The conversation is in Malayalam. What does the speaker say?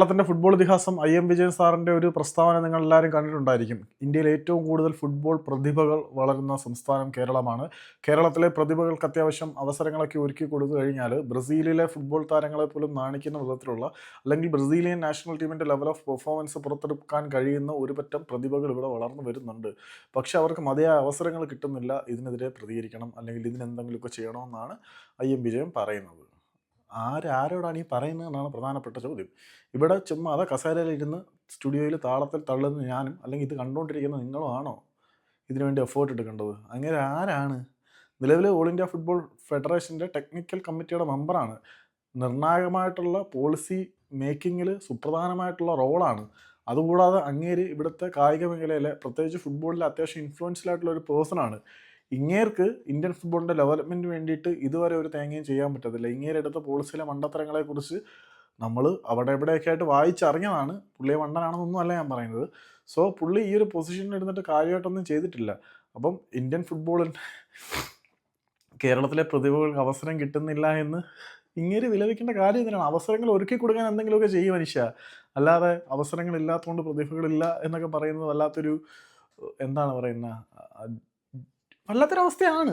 കേരളത്തിന്റെ ഫുട്ബോൾ ഇതിഹാസം ഐ എം വിജയൻ സാറിന്റെ ഒരു പ്രസ്താവന നിങ്ങൾ എല്ലാവരും കണ്ടിട്ടുണ്ടായിരിക്കും. ഇന്ത്യയിൽ ഏറ്റവും കൂടുതൽ ഫുട്ബോൾ പ്രതിഭകൾ വളരുന്ന സംസ്ഥാനം കേരളമാണ്. കേരളത്തിലെ പ്രതിഭകൾക്ക് അത്യാവശ്യം അവസരങ്ങളൊക്കെ ഒരുക്കി കൊടുത്തു കഴിഞ്ഞാൽ ബ്രസീലിലെ ഫുട്ബോൾ താരങ്ങളെ പോലും നാണിക്കുന്ന വിധത്തിലുള്ള അല്ലെങ്കിൽ ബ്രസീലിയൻ നാഷണൽ ടീമിന്റെ ലെവൽ ഓഫ് പെർഫോമൻസ് പുറത്തെടുക്കാൻ കഴിയുന്ന ഒരു പറ്റം പ്രതിഭകൾ ഇവിടെ വളർന്നു വരുന്നുണ്ട്. പക്ഷെ അവർക്ക് മതിയായ അവസരങ്ങൾ കിട്ടുന്നില്ല. ഇതിനെതിരെ പ്രതികരിക്കണം. അല്ലെങ്കിൽ ഇതിനെന്തെങ്കിലുമൊക്കെ ചെയ്യണമെന്നാണ് ഐ എം വിജയൻ പറയുന്നത്. ആരാരോടാണ് ഈ പറയുന്നത് എന്നാണ് പ്രധാനപ്പെട്ട ചോദ്യം. ഇവിടെ ചുമ്മാ അതാ കസേരയിലിരുന്ന് സ്റ്റുഡിയോയിൽ താളത്തിൽ തള്ളുന്ന ഞാനും അല്ലെങ്കിൽ ഇത് കണ്ടുകൊണ്ടിരിക്കുന്ന നിങ്ങളോ ആണോ ഇതിനു വേണ്ടി എഫേർട്ട് എടുക്കേണ്ടത്? അങ്ങനെ ആരാണ്? നിലവിലെ ഓൾ ഇന്ത്യ ഫുട്ബോൾ ഫെഡറേഷന്റെ ടെക്നിക്കൽ കമ്മിറ്റിയുടെ മെമ്പറാണ് നിർണായകമായിട്ടുള്ള പോളിസി മേക്കിങ്ങിൽ സുപ്രധാനമായിട്ടുള്ള റോളാണ് അതുകൂടാതെ അങ്ങേര് ഇവിടുത്തെ കായിക മേഖലയിലെ പ്രത്യേകിച്ച് ഫുട്ബോളിലെ അത്യാവശ്യം ഇൻഫ്ലുവൻഷ്യലായിട്ടുള്ള ഒരു പേഴ്സണാണ് ഇങ്ങേർക്ക് ഇന്ത്യൻ ഫുട്ബോളിന്റെ ഡെവലപ്മെന്റ് വേണ്ടിയിട്ട് ഇതുവരെ ഒരു തേങ്ങയും ചെയ്യാൻ പറ്റത്തില്ല. ഇങ്ങേരെടുത്ത പോളിസിയിലെ മണ്ടത്തരങ്ങളെക്കുറിച്ച് നമ്മൾ അവിടെ എവിടെയൊക്കെ ആയിട്ട് വായിച്ചറിഞ്ഞതാണ്. പുള്ളിയെ മണ്ടനാണെന്നൊന്നും അല്ല ഞാൻ പറയുന്നത്. സോ പുള്ളി ഈ ഒരു പൊസിഷനിൽ ഇരുന്നിട്ട് കാര്യമായിട്ടൊന്നും ചെയ്തിട്ടില്ല. അപ്പം ഇന്ത്യൻ ഫുട്ബോളിന്റെ കേരളത്തിലെ പ്രതിഭകൾക്ക് അവസരം കിട്ടുന്നില്ല എന്ന് ഇങ്ങനെ വിലപിക്കേണ്ട കാര്യം ഇതിനാണ് അവസരങ്ങൾ ഒരുക്കി കൊടുക്കാൻ എന്തെങ്കിലുമൊക്കെ ചെയ്യും മനുഷ്യ. അല്ലാതെ അവസരങ്ങളില്ലാത്തതുകൊണ്ട് പ്രതിഭകളില്ല എന്നൊക്കെ പറയുന്നത് വല്ലാത്തൊരു എന്താണ് പറയുന്ന വല്ലാത്തൊരവസ്ഥയാണ്